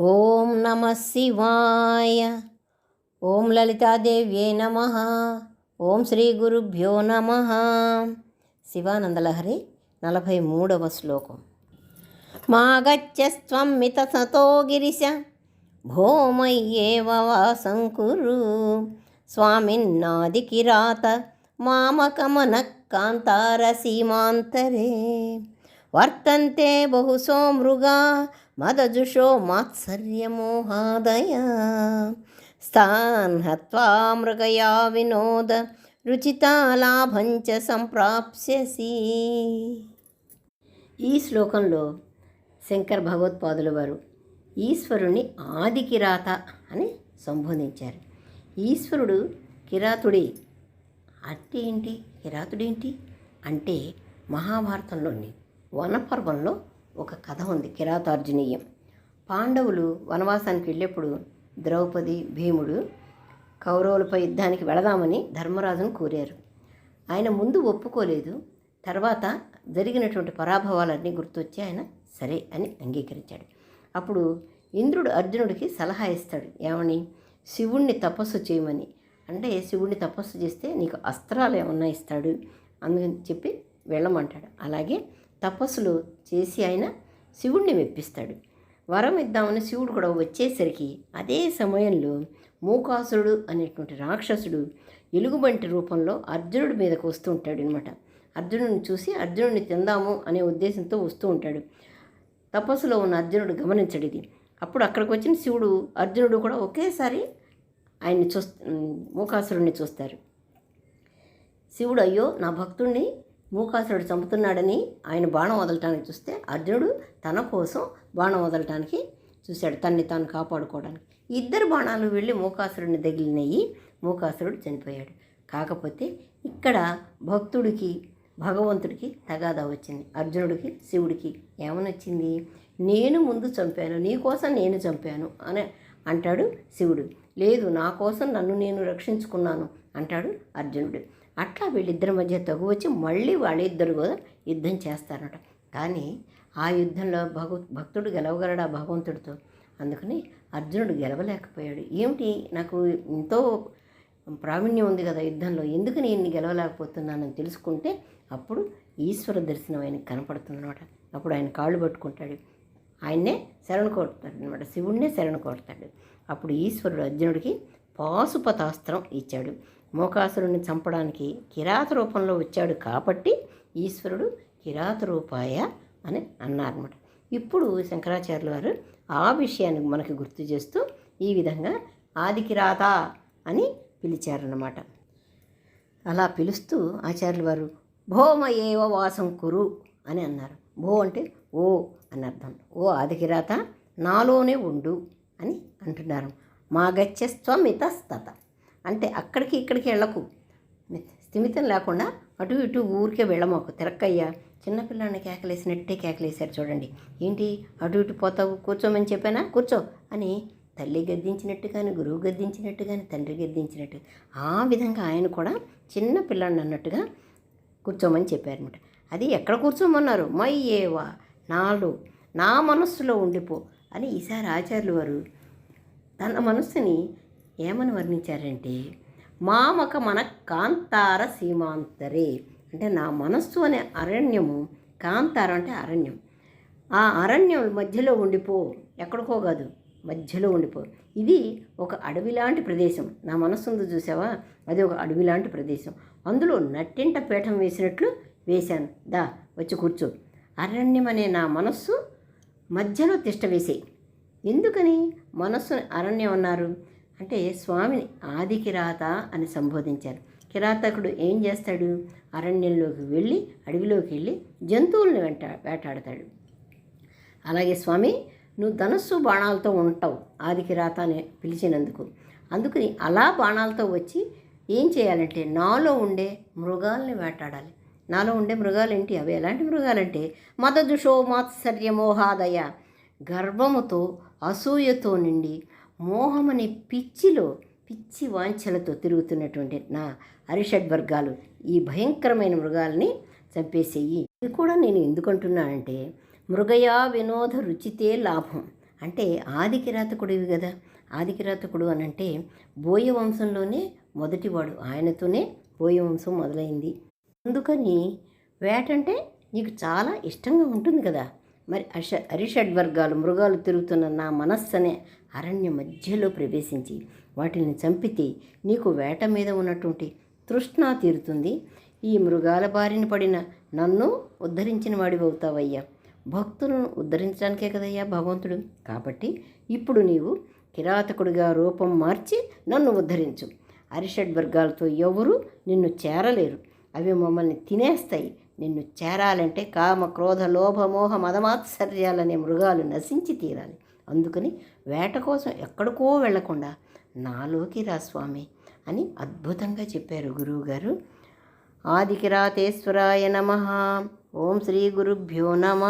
ఓం నమ శివాయ. ఓం లలితాదేవ్యే నమ. ఓం శ్రీ గురుభ్యో నమ. శివానందలహరి నలభై మూడవ శ్లోకం. మాగచ్చస్వం మిత సతో గిరిశ. భూమయ్యేవ వాసం కురు స్వామిన్నాదికిరాత మామకమన కాంతార సీమాంతరే. వర్తంతే బహుశో మృగా మదజుషో మాత్సర్యమోహాదయ. స్థాన్ హత్వా మృగయా వినోద రుచితాలాభంచ సంప్రాప్స్యసి. ఈ శ్లోకంలో శంకర్ భగవత్పాదుల వారు ఈశ్వరుణ్ణి ఆది కిరాత అని సంబోధించారు. ఈశ్వరుడు కిరాతుడి. అంటే ఏంటి? కిరాతుడేంటి? అంటే మహాభారతంలోని వనపర్వంలో ఒక కథ ఉంది కిరాతార్జునీయం. పాండవులు వనవాసానికి వెళ్ళేప్పుడు ద్రౌపది భీముడు కౌరవులపై యుద్ధానికి వెళదామని ధర్మరాజును కోరారు. ఆయన ముందు ఒప్పుకోలేదు తర్వాత జరిగినటువంటి పరాభవాలన్నీ గుర్తొచ్చి ఆయన సరే అని అంగీకరించాడు. అప్పుడు ఇంద్రుడు అర్జునుడికి సలహా ఇస్తాడు. ఏమని? శివుణ్ణి తపస్సు చేయమని. అంటే శివుణ్ణి తపస్సు చేస్తే నీకు అస్త్రాలు ఏమన్నా ఇస్తాడు అందుకని చెప్పి వెళ్ళమంటాడు. అలాగే తపస్సులు చేసి ఆయన శివుణ్ణి మెప్పిస్తాడు. వరం ఇద్దామని శివుడు కూడా వచ్చేసరికి అదే సమయంలో మూకాసురుడు అనేటువంటి రాక్షసుడు ఎలుగుబంటి రూపంలో అర్జునుడి మీదకు వస్తూ ఉంటాడు అనమాట అర్జునుడిని చూసి అర్జునుడిని తిందాము అనే ఉద్దేశంతో వస్తూ ఉంటాడు. తపస్సులో ఉన్న అర్జునుడు గమనించడు ఇది. అప్పుడు అక్కడికి వచ్చిన శివుడు అర్జునుడు కూడా ఒకేసారి ఆయన్ని చూ మూకాసురుణ్ణి చూస్తారు. శివుడు అయ్యో నా భక్తుణ్ణి మూకాసురుడు చంపుతున్నాడని ఆయన బాణం వదలటానికి చూస్తే అర్జునుడు తన కోసం బాణం వదలటానికి చూశాడు తన్ని తాను కాపాడుకోవడానికి. ఇద్దరు బాణాలు వెళ్ళి మూకాసురుడిని తగిలినయ్యి మూకాసురుడు చనిపోయాడు. కాకపోతే ఇక్కడ భక్తుడికి భగవంతుడికి తగాదా వచ్చింది. అర్జునుడికి శివుడికి ఏమనొచ్చింది? నేను ముందు చంపాను నీ కోసం నేను చంపాను అని అంటాడు శివుడు. లేదు నా కోసం నన్ను నేను రక్షించుకున్నాను అంటాడు అర్జునుడు. అట్లా వీళ్ళిద్దరి మధ్య తగు వచ్చి మళ్ళీ వాళ్ళిద్దరు కూడా యుద్ధం చేస్తారట. కానీ ఆ యుద్ధంలో భగ భక్తుడు గెలవగలడా భగవంతుడితో? అందుకని అర్జునుడు గెలవలేకపోయాడు. ఏమిటి? నాకు ఎంతో ప్రావీణ్యం ఉంది కదా యుద్ధంలో. ఎందుకు నేను గెలవలేకపోతున్నానని తెలుసుకుంటే అప్పుడు ఈశ్వర దర్శనం ఆయనకు కనపడుతుందన్నమాట. అప్పుడు ఆయన కాళ్ళు పట్టుకుంటాడు. ఆయన్నే శరణ కోరుతాడు అనమాట శివుణ్ణే శరణ కోరుతాడు. అప్పుడు ఈశ్వరుడు అర్జునుడికి పాశుపతాస్త్రం ఇచ్చాడు. మోకాసురుడిని చంపడానికి కిరాత రూపంలో వచ్చాడు కాబట్టి ఈశ్వరుడు కిరాత రూపాయ అని అన్నారన్నమాట. ఇప్పుడు శంకరాచార్యుల వారు ఆ విషయాన్ని మనకి గుర్తు చేస్తూ ఈ విధంగా ఆది కిరాత అని పిలిచారన్నమాట. అలా పిలుస్తూ ఆచార్యుల వారు భోమ ఏవ వాసం కురు అని అన్నారు. భో అంటే ఓ అని అర్థం. ఓ ఆదికిరాత నాలోనే ఉండు అని అంటున్నారు. మా గచ్చస్వమితస్తత అంటే అక్కడికి ఇక్కడికి వెళ్ళకు. స్థిమితం లేకుండా అటు ఇటు ఊరికే వెళ్ళమాకు. తిరక్కయ్యా చిన్నపిల్లాన్ని కేకలేసినట్టే కేకలేశారు చూడండి. ఏంటి? అటు ఇటు పోతావు? కూర్చోమని చెప్పానా? కూర్చో అని తల్లి గద్దించినట్టు కానీ గురువు గద్దించినట్టు కానీ తండ్రి గద్దించినట్టు ఆ విధంగా ఆయన కూడా చిన్న పిల్లాడిని అన్నట్టుగా కూర్చోమని చెప్పారనమాట అది ఎక్కడ కూర్చోమన్నారు? మై ఏవా నాలో నా మనస్సులో ఉండిపో అని ఈసారి ఆచార్యులు వారు తన మనస్సుని ఏమని వర్ణించారంటే మామక మన కాంతార సీమాంతరే. అంటే నా మనస్సు అనే అరణ్యము కాంతారం అంటే అరణ్యం. ఆ అరణ్యం మధ్యలో ఉండిపో ఎక్కడికో కాదు మధ్యలో ఉండిపో. ఇది ఒక అడవి లాంటి ప్రదేశం. నా మనస్సుందో చూసావా? అది ఒక అడవి లాంటి ప్రదేశం. అందులో నట్టింట పీఠం వేసినట్లు వేశాను. దా వచ్చి కూర్చో. అరణ్యం అనే నా మనస్సు మధ్యలో తిష్ట వేసేయి. ఎందుకని మనస్సు అరణ్యం అన్నారు. అంటే స్వామిని ఆది కిరాత అని సంబోధించారు. కిరాతకుడు ఏం చేస్తాడు? అరణ్యంలోకి వెళ్ళి అడవిలోకి వెళ్ళి జంతువులను వెంట వేటాడతాడు. అలాగే స్వామి నువ్వు ధనస్సు బాణాలతో ఉంటావు ఆది కిరాత అని పిలిచినందుకు. అందుకని అలా బాణాలతో వచ్చి ఏం చేయాలంటే నాలో ఉండే మృగాల్ని వేటాడాలి. నాలో ఉండే మృగాలు ఏంటి అవి ఎలాంటి మృగాలంటే మదదుషో మాత్సర్యమోహాదయ. గర్వముతో అసూయతో నిండి మోహమనే పిచ్చిలో పిచ్చి వాంఛలతో తిరుగుతున్నటువంటి నా అరిషడ్వర్గాలు ఈ భయంకరమైన మృగాల్ని చంపేసేయి. ఇది కూడా నేను ఎందుకంటున్నానంటే మృగయా వినోద రుచితే లాభం. అంటే ఆదికిరాతకుడివి కదా. ఆదికిరాతకుడు అని అంటే బోయ వంశంలోనే మొదటివాడు. ఆయనతోనే బోయ వంశం మొదలైంది. అందుకని వేటంటే నీకు చాలా ఇష్టంగా ఉంటుంది కదా. మరి అష అరిషడ్వర్గాలు మృగాలు తిరుగుతున్న నా మనస్సు అనే అరణ్య మధ్యలో ప్రవేశించి వాటిని చంపితే నీకు వేట మీద ఉన్నటువంటి తృష్ణ తీరుతుంది. ఈ మృగాల బారిన పడిన నన్ను ఉద్ధరించిన వాడివవుతావయ్యా. భక్తులను ఉద్ధరించడానికే కదయ్యా భగవంతుడు. కాబట్టి ఇప్పుడు నీవు కిరాతకుడిగా రూపం మార్చి నన్ను ఉద్ధరించు. అరిషడ్ వర్గాలతో ఎవరు నిన్ను చేరలేరు. అవి మమ్మల్ని తినేస్తాయి. నిన్ను చేరాలంటే కామ క్రోధ లోభ మోహ మదమాత్సర్యాలనే మృగాలు నశించి తీరాలి. అందుకని వేట కోసం ఎక్కడికో వెళ్ళకుండా నాలోకి రా స్వామి అని అద్భుతంగా చెప్పారు గురువుగారు. ఆదికిరాతేశ్వరాయ నమ. ఓం శ్రీ గురుభ్యో నమ.